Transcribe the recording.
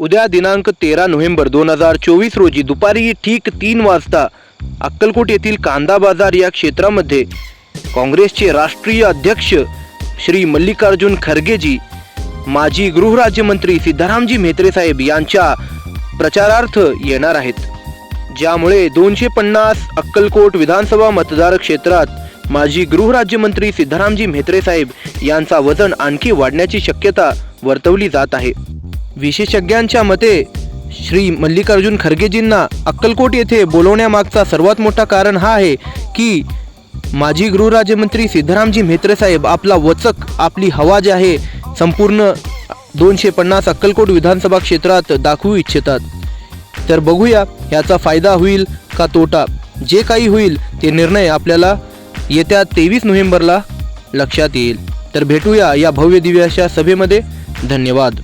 उद्या दिनांक तेरा नोव्हेंबर दोन हजार चोवीस रोजी दुपारी ठीक तीन वाजता अक्कलकोट येथील कांदा बाजार या क्षेत्रामध्ये काँग्रेसचे राष्ट्रीय अध्यक्ष श्री मल्लिकार्जुन खरगेजी माजी गृहराज्यमंत्री सिद्धारामजी म्हेत्रे साहेब यांच्या प्रचारार्थ येणार आहेत. ज्यामुळे दोनशे पन्नास अक्कलकोट विधानसभा मतदार क्षेत्रात माजी गृहराज्यमंत्री सिद्धारामजी म्हेत्रे साहेब यांचा वजन आणखी वाढण्याची शक्यता वर्तवली जात आहे. विशेषज्ञांच्या मते श्री मल्लिकार्जुन खरगेजींना अक्कलकोट येथे बोलवण्यामागचा सर्वात मोठा कारण हा आहे की माजी गृहराज्यमंत्री सिद्धरामजी म्हेत्रेसाहेब आपला वचक आपली हवा जी आहे संपूर्ण दोनशे पन्नास अक्कलकोट विधानसभा क्षेत्रात दाखवू इच्छितात. तर बघूया याचा फायदा होईल का तोटा? जे काही होईल ते निर्णय आपल्याला येत्या तेवीस नोव्हेंबरला लक्षात येईल. तर भेटूया या भव्य दिव्याच्या सभेमध्ये. धन्यवाद.